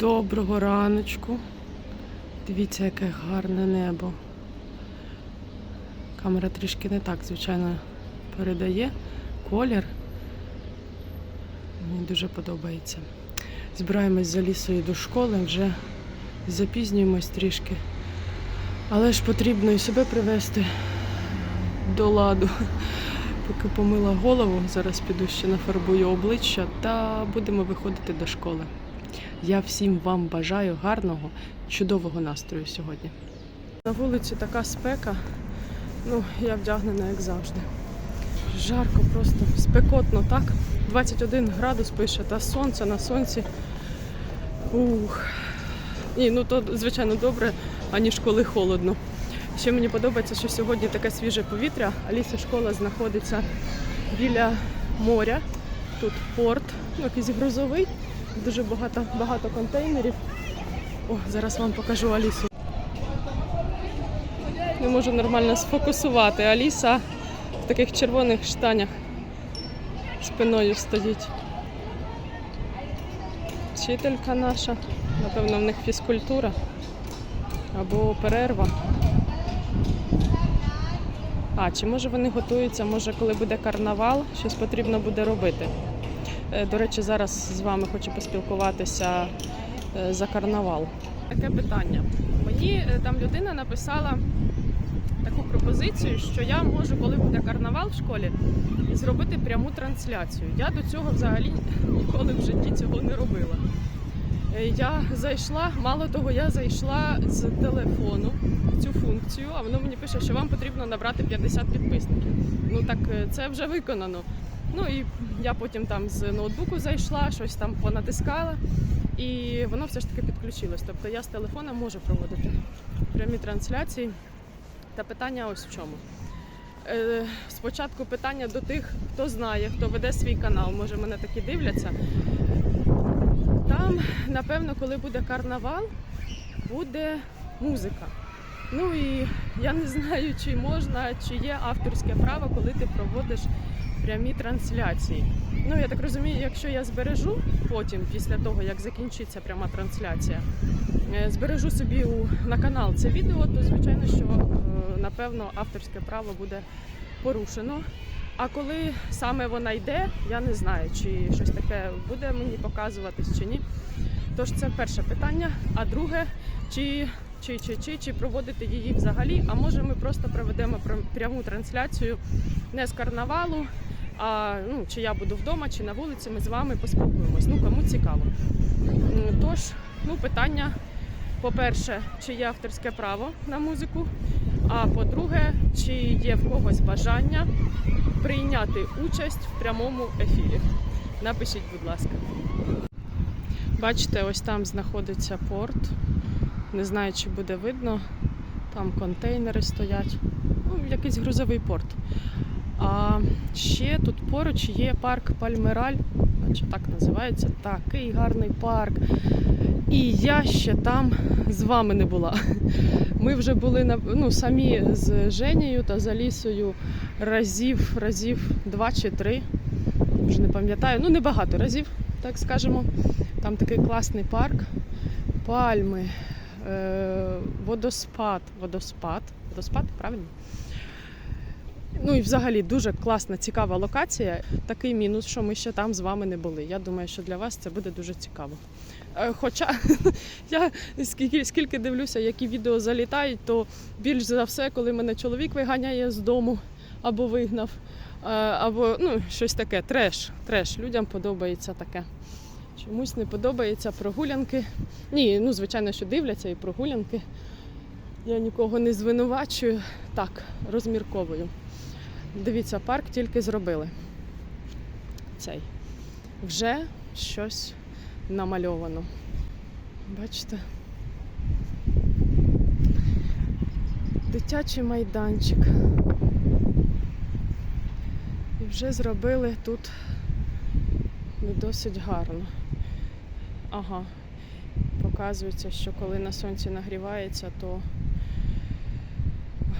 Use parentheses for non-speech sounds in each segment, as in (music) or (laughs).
Доброго раночку. Дивіться, яке гарне небо. Камера трішки не так, звичайно, передає колір. Мені дуже подобається. Збираємось за лісою до школи, вже запізнюємось трішки. Але ж потрібно і себе привести до ладу. Поки помила голову, зараз піду ще нафарбую обличчя та будемо виходити до школи. Я всім вам бажаю гарного, чудового настрою сьогодні. На вулиці така спека, ну я вдягнена як завжди. Жарко, просто спекотно, так? 21 градус пише, та сонце на сонці. Ух. Ні, ну то звичайно добре, аніж коли холодно. Ще мені подобається, що сьогодні таке свіже повітря. Аліса школа знаходиться біля моря. Тут порт, ну, якийсь грузовий, дуже багато, багато контейнерів. О, зараз вам покажу Алісу. Не можу нормально сфокусувати. Аліса в таких червоних штанях спиною стоїть. Вчителька наша, напевно, в них фізкультура або перерва. А, чи може вони готуються, може, коли буде карнавал, щось потрібно буде робити. Е, До речі, зараз з вами хочу поспілкуватися е, за карнавал. Таке питання. Мені е, там людина написала таку пропозицію, що я можу, коли буде карнавал в школі, зробити пряму трансляцію. Я до цього взагалі ніколи в житті цього не робила. Я зайшла, мало того, я зайшла з телефону в цю функцію, а воно мені пише, що вам потрібно набрати 50 підписників. Ну так це вже виконано. Ну і я потім там з ноутбуку зайшла, щось там понатискала, і воно все ж таки підключилось. Тобто я з телефона можу проводити прямі трансляції. Та питання ось в чому. Е, Спочатку питання до тих, хто знає, хто веде свій канал, може мене такі дивляться. Там, напевно, коли буде карнавал, буде музика. Ну і я не знаю, чи можна, чи є авторське право, коли ти проводиш прямі трансляції. Ну, я так розумію, якщо я збережу потім, після того, як закінчиться пряма трансляція, е, збережу собі у, на канал це відео, то звичайно, що е, напевно авторське право буде порушено. А коли саме вона йде, я не знаю, чи щось таке буде мені показуватись чи ні. Тож це перше питання. А друге, чи, чи, чи, чи, чи проводити її взагалі, а може ми просто проведемо прям- пряму трансляцію не з карнавалу, а ну, чи я буду вдома, чи на вулиці, ми з вами поспілкуємось. Ну, кому цікаво. Тож, ну, питання, по-перше, чи є авторське право на музику, а по-друге, чи є в когось бажання прийняти участь в прямому ефірі. Напишіть, будь ласка. Бачите, ось там знаходиться порт. Не знаю, чи буде видно. Там контейнери стоять. Ну, якийсь грузовий порт. А ще тут поруч є парк Пальмераль, наче так називається. Такий гарний парк. І я ще там з вами не була. Ми вже були на ну, самі з Женєю та з Алісою разів, разів два чи три. Вже не пам'ятаю. Ну, небагато разів, так скажемо. Там такий класний парк, пальми, е- водоспад. Водоспад. Водоспад, правильно? Ну і взагалі дуже класна, цікава локація. Такий мінус, що ми ще там з вами не були. Я думаю, що для вас це буде дуже цікаво. Е, Хоча (laughs) я скільки, скільки дивлюся, які відео залітають, то більш за все, коли мене чоловік виганяє з дому або вигнав, е, або ну, щось таке, треш. Треш. Людям подобається таке. Чомусь не подобається прогулянки. Ні, ну звичайно, що дивляться і прогулянки. Я нікого не звинувачую. Так, розмірковую. Дивіться, парк тільки зробили. Цей. Вже щось намальовано. Бачите? Дитячий майданчик. І вже зробили тут не досить гарно. Ага. Показується, що коли на сонці нагрівається, то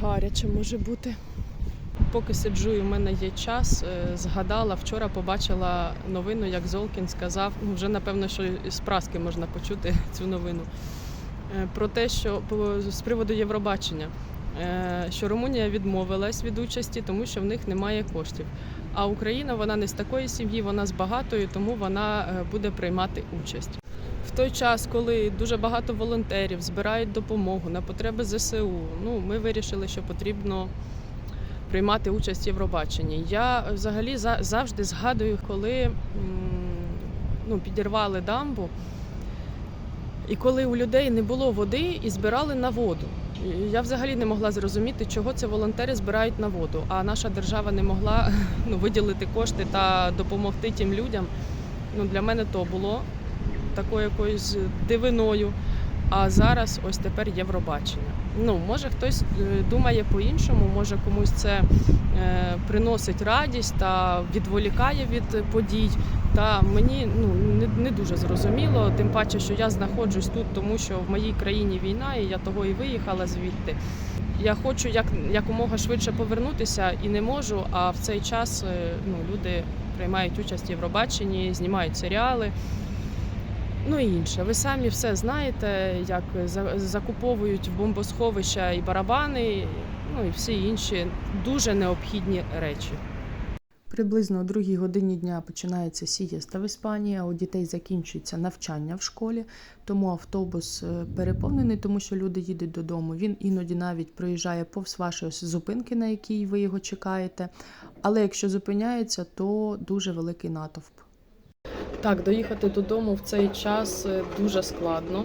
гаряче може бути. Поки сиджу, і в мене є час. е, Згадала вчора, побачила новину, як Золкін сказав. Ну вже напевно, що з праски можна почути (laughs) цю новину. е, Про те, що з приводу Євробачення, е, що Румунія відмовилась від участі, тому що в них немає коштів. А Україна вона не з такої сім'ї, вона з багатої, тому вона буде приймати участь. В той час, коли дуже багато волонтерів збирають допомогу на потреби ЗСУ, ну ми вирішили, що потрібно приймати участь в Євробаченні. Я взагалі завжди згадую, коли ну, підірвали дамбу, і коли у людей не було води і збирали на воду. Я взагалі не могла зрозуміти, чого це волонтери збирають на воду, а наша держава не могла (laughs) ну, виділити кошти та допомогти тим людям. Ну, для мене то було такою якоюсь дивиною. А зараз ось тепер Євробачення. Ну, може хтось е, думає по-іншому, може комусь це е, приносить радість та відволікає від подій. Та мені ну не, не дуже зрозуміло, тим паче, що я знаходжусь тут, тому що в моїй країні війна, і я того і виїхала звідти. Я хочу як якомога швидше повернутися і не можу. А в цей час е, ну, люди приймають участь в Євробаченні, знімають серіали. Ну і інше. Ви самі все знаєте, як закуповують бомбосховища і барабани, ну і всі інші дуже необхідні речі. Приблизно о другій годині дня починається сієста в Іспанії, а у дітей закінчується навчання в школі, тому автобус е, переповнений, тому що люди їдуть додому. Він іноді навіть проїжджає повз вашої зупинки, на якій ви його чекаєте. Але якщо зупиняється, то дуже великий натовп. Так, доїхати додому в цей час е, дуже складно.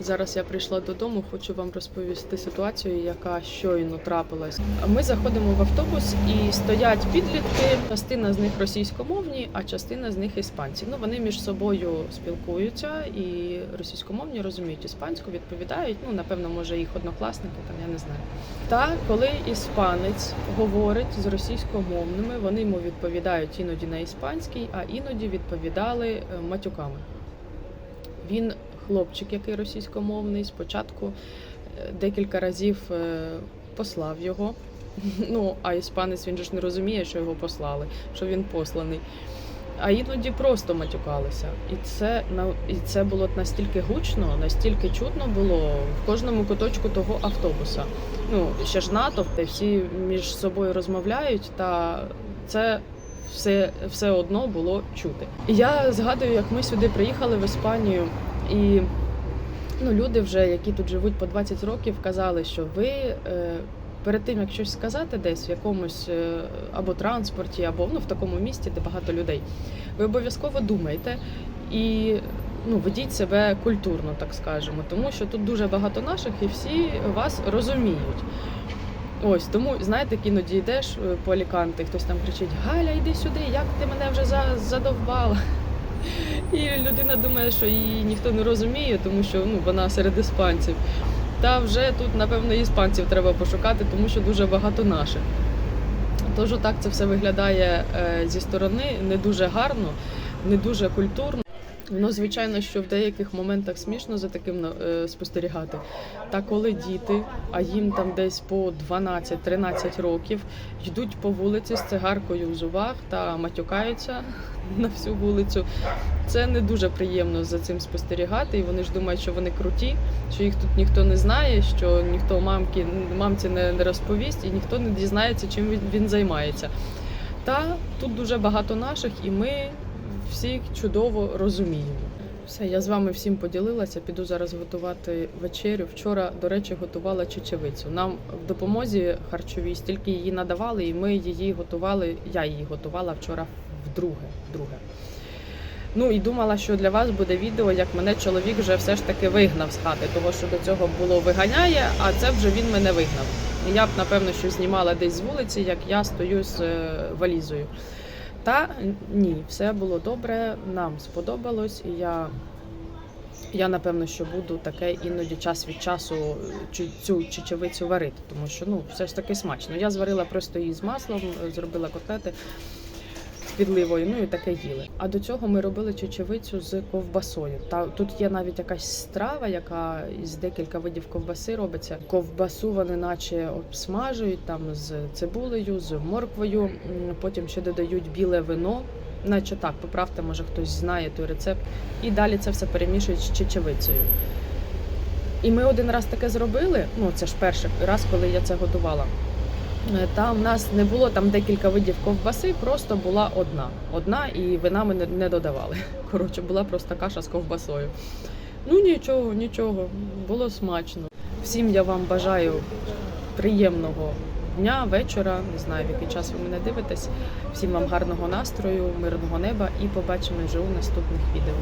Зараз я прийшла додому, хочу вам розповісти ситуацію, яка щойно трапилась. Ми заходимо в автобус і стоять підлітки. Частина з них російськомовні, а частина з них іспанці. Ну вони між собою спілкуються і російськомовні розуміють іспанську, відповідають. Ну напевно, може їх однокласники, там я не знаю. Та коли іспанець говорить з російськомовними, вони йому відповідають іноді на іспанській, а іноді відповідали е, матюками. Він хлопчик, який російськомовний, спочатку е, декілька разів е, послав його. (laughs) Ну, а іспанець він ж не розуміє, що його послали, що він посланий. А іноді просто матюкалися. І це і це було настільки гучно, настільки чутно було в кожному куточку того автобуса. Ну, ще ж натовп, всі між собою розмовляють, та це все, все одно було чути. Я згадую, як ми сюди приїхали в Іспанію, і ну, люди вже, які тут живуть по 20 років, казали, що ви. Е, Перед тим як щось сказати десь в якомусь е, або транспорті, або ну в такому місті, де багато людей, ви обов'язково думайте і ну ведіть себе культурно, так скажемо, тому що тут дуже багато наших і всі вас розуміють. Ось тому, знаєте, іноді йдеш е, по Аліканти, хтось там кричить: Галя, йди сюди, як ти мене вже за- задовбала. І людина думає, що її ніхто не розуміє, тому що ну, вона серед іспанців. Та вже тут, напевно, іспанців треба пошукати, тому що дуже багато наших. Тож так це все виглядає е, зі сторони не дуже гарно, не дуже культурно. Ну, звичайно, що в деяких моментах смішно за таким е, спостерігати. Та коли діти, а їм там десь по 12-13 років, йдуть по вулиці з цигаркою в зубах та матюкаються (laughs) на всю вулицю. Це не дуже приємно за цим спостерігати, і вони ж думають, що вони круті, що їх тут ніхто не знає, що ніхто мамки, мамці не, не розповість, і ніхто не дізнається, чим він, він займається. Та тут дуже багато наших, і ми всіх чудово розуміємо. Все, я з вами всім поділилася. Піду зараз готувати вечерю. Вчора, до речі, готувала чечевицю. Нам в допомозі харчовій стільки її надавали, і ми її готували. Я її готувала вчора вдруге. вдруге. Ну і думала, що для вас буде відео, як мене чоловік вже все ж таки вигнав з хати, того що до цього було виганяє, а це вже він мене вигнав. Я б напевно що знімала десь з вулиці, як я стою з е, валізою. Та ні, все було добре, нам сподобалось, і я, я напевно, що буду таке іноді час від часу цю чечевицю варити, тому що ну все ж таки смачно. Я зварила просто її з маслом, зробила котлети. Підливою, ну і таке їли. А до цього ми робили чечевицю з ковбасою. Та тут є навіть якась страва, яка із декілька видів ковбаси робиться. Ковбасу вони наче обсмажують там з цибулею, з морквою. Потім ще додають біле вино. Наче так, поправте, може хтось знає той рецепт. І далі це все перемішують з чечевицею. І ми один раз таке зробили. Ну це ж перший раз, коли я це готувала. Е, Там в нас не було там декілька видів ковбаси, просто була одна. Одна, і вина ми не, не додавали. (laughs) Коротше, була просто каша з ковбасою. Ну нічого, нічого, було смачно. Всім я вам бажаю приємного дня, вечора. Не знаю, в який час ви мене дивитесь. Всім вам гарного настрою, мирного неба і побачимо вже у наступних відео.